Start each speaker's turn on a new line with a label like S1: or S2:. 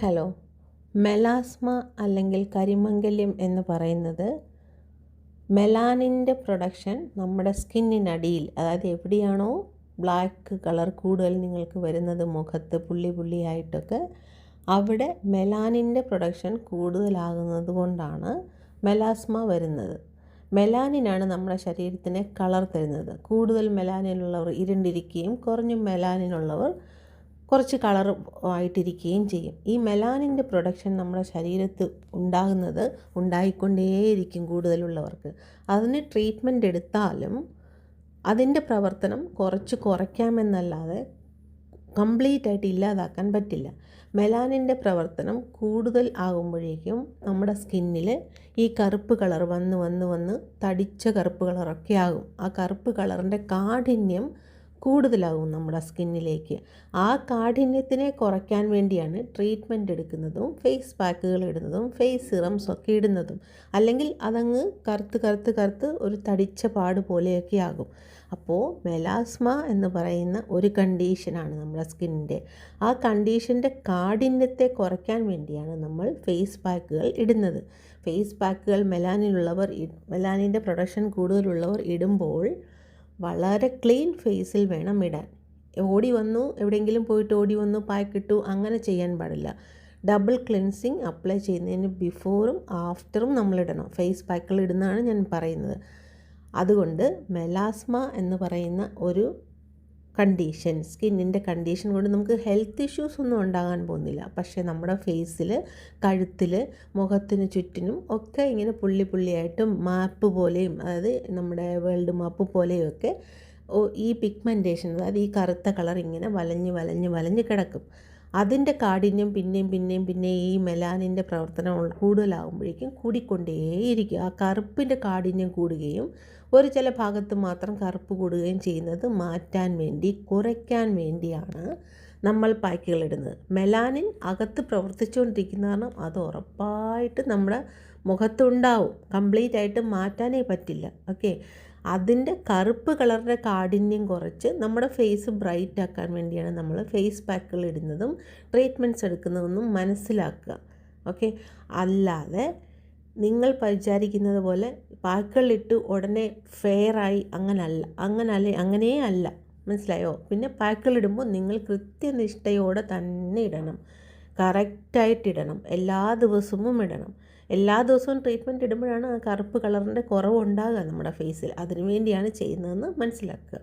S1: Hello. Melasma അല്ലെങ്കിൽ കരിമംഗല്യം എന്ന് പറയുന്നത് മെലാനിന്റെ പ്രൊഡക്ഷൻ നമ്മുടെ സ്കിന്നിനടിയിൽ അതായത് എവിടെയാണോ ബ്ലാക്ക് കളർ കൂടുതൽ നിങ്ങൾക്ക് വരുന്നത് മുഖത്ത് പുള്ളി പുള്ളിയായിട്ടൊക്കെ അവിടെ മെലാനിന്റെ പ്രൊഡക്ഷൻ കൂടുതലാകുന്നത് കൊണ്ടാണ് മെലാസ്മ വരുന്നത്. മെലാനിനാണ് നമ്മുടെ ശരീരത്തിന് കളർ തരുന്നത്. കൂടുതൽ മെലാനിനുള്ളവർ ഇരുണ്ടിരിക്കുകയും കുറഞ്ഞ മെലാനിനുള്ളവർ കുറച്ച് കളർ ആയിട്ടിരിക്കുകയും ചെയ്യും. ഈ മെലാനിന്റെ പ്രൊഡക്ഷൻ നമ്മുടെ ശരീരത്ത് ഉണ്ടാകുന്നത് ഉണ്ടായിക്കൊണ്ടേയിരിക്കും കൂടുതലുള്ളവർക്ക്. അതിന് ട്രീറ്റ്മെന്റ് എടുത്താലും അതിന്റെ പ്രവർത്തനം കുറച്ച് കുറയ്ക്കാമെന്നല്ലാതെ കംപ്ലീറ്റ് ആയിട്ട് ഇല്ലാതാക്കാൻ പറ്റില്ല. മെലാനിന്റെ പ്രവർത്തനം കൂടുതൽ ആകുമ്പോഴേക്കും നമ്മുടെ സ്കിന്നിൽ ഈ കറുപ്പ് കളർ വന്ന് വന്ന് വന്ന് തടിച്ച കറുപ്പ് കളറൊക്കെ ആകും. ആ കറുപ്പ് കളറിന്റെ കാഠിന്യം കൂടുതലാകും നമ്മുടെ സ്കിന്നിലേക്ക്. ആ കാഠിന്യത്തിനെ കുറയ്ക്കാൻ വേണ്ടിയാണ് ട്രീറ്റ്മെന്റ് എടുക്കുന്നതും ഫേസ് പാക്കുകൾ ഇടുന്നതും ഫേസ് സിറംസ് ഒക്കെ ഇടുന്നതും. അല്ലെങ്കിൽ അതങ്ങ് കറുത്ത് കറുത്ത് കറുത്ത് ഒരു തടിച്ച പാട് പോലെയൊക്കെ ആകും. അപ്പോൾ മെലാസ്മ എന്ന് പറയുന്ന ഒരു കണ്ടീഷനാണ് നമ്മുടെ സ്കിന്നിന്റെ. ആ കണ്ടീഷന്റെ കാഠിന്യത്തെ കുറയ്ക്കാൻ വേണ്ടിയാണ് നമ്മൾ ഫേസ് പാക്കുകൾ ഇടുന്നത്. ഫേസ് പാക്കുകൾ മെലാനിലുള്ളവർ മെലാനിന്റെ പ്രൊഡക്ഷൻ കൂടുതലുള്ളവർ ഇടുമ്പോൾ വളരെ ക്ലീൻ ഫേസിൽ വേണം ഇടാൻ. ഓടി വന്നു എവിടെയെങ്കിലും പോയിട്ട് ഓടി വന്നു പാക്കിട്ടു അങ്ങനെ ചെയ്യാൻ പാടില്ല. ഡബിൾ ക്ലെൻസിങ് അപ്ലൈ ചെയ്യുന്നതിന് ബിഫോറും ആഫ്റ്ററും നമ്മളിടണം ഫേസ് പാക്കുകൾ ഇടുന്നതാണ് ഞാൻ പറയുന്നത്. അതുകൊണ്ട് മെലാസ്മ എന്ന് പറയുന്ന ഒരു കണ്ടീഷൻ സ്കിന്നിന്റെ കണ്ടീഷൻ കൊണ്ട് നമുക്ക് ഹെൽത്ത് ഇഷ്യൂസ് ഒന്നും ഉണ്ടാകാൻ പോകുന്നില്ല. പക്ഷേ നമ്മുടെ ഫേസിൽ കഴുത്തിൽ മുഖത്തിന് ചുറ്റിനും ഒക്കെ ഇങ്ങനെ പുള്ളി പുള്ളിയായിട്ടും മാപ്പ് പോലെയും അതായത് നമ്മുടെ വേൾഡ് മാപ്പ് പോലെയൊക്കെ ഈ പിഗ്മെന്റേഷൻ അതായത് ഈ കറുത്ത കളർ ഇങ്ങനെ വലഞ്ഞ് വലഞ്ഞ് വലഞ്ഞ് കിടക്കും. അതിന്റെ കാഠിന്യം പിന്നെയും പിന്നെയും പിന്നെ ഈ മെലാനിന്റെ പ്രവർത്തനം കൂടുതലാകുമ്പോഴേക്കും കൂടിക്കൊണ്ടേയിരിക്കും. ആ കറുപ്പിന്റെ കാഠിന്യം കൂടുകയും ഒരു ചില ഭാഗത്ത് മാത്രം കറുപ്പ് കൂടുകയും ചെയ്യുന്നത് മാറ്റാൻ വേണ്ടി കുറയ്ക്കാൻ വേണ്ടിയാണ് നമ്മൾ പാക്കുകൾ ഇടുന്നത്. മെലാനിൻ അകത്ത് പ്രവർത്തിച്ചുകൊണ്ടിരിക്കുന്ന കാരണം അത് ഉറപ്പായിട്ട് നമ്മുടെ മുഖത്തുണ്ടാവും. കംപ്ലീറ്റ് ആയിട്ട് മാറ്റാനേ പറ്റില്ല. ഓക്കെ? അതിന്റെ കറുപ്പ് കളറിന്റെ കാഠിന്യം കുറച്ച് നമ്മുടെ ഫേസ് ബ്രൈറ്റ് ആക്കാൻ വേണ്ടിയാണ് നമ്മൾ ഫേസ് പാക്കുകൾ ഇടുന്നതും ട്രീറ്റ്മെന്റ്സ് എടുക്കുന്നതെന്നും മനസ്സിലാക്കുക. ഓക്കെ? അല്ലാതെ നിങ്ങൾ വിചാരിക്കുന്നത് പോലെ പാക്കുകളിട്ട് ഉടനെ ഫെയറായി അങ്ങനല്ല അങ്ങനല്ല അങ്ങനേ അല്ല. മനസ്സിലായോ? പിന്നെ പാക്കുകളിടുമ്പോൾ നിങ്ങൾ കൃത്യനിഷ്ഠയോടെ തന്നെ ഇടണം. കറക്റ്റായിട്ടിടണം എല്ലാ ദിവസവും ഇടണം. എല്ലാ ദിവസവും ട്രീറ്റ്മെന്റ് ഇടുമ്പോഴാണ് ആ കറുപ്പ് കളറിന്റെ കുറവുണ്ടാകുക നമ്മുടെ ഫേസിൽ അതിനു വേണ്ടിയാണ് ചെയ്യുന്നതെന്ന് മനസ്സിലാക്കുക.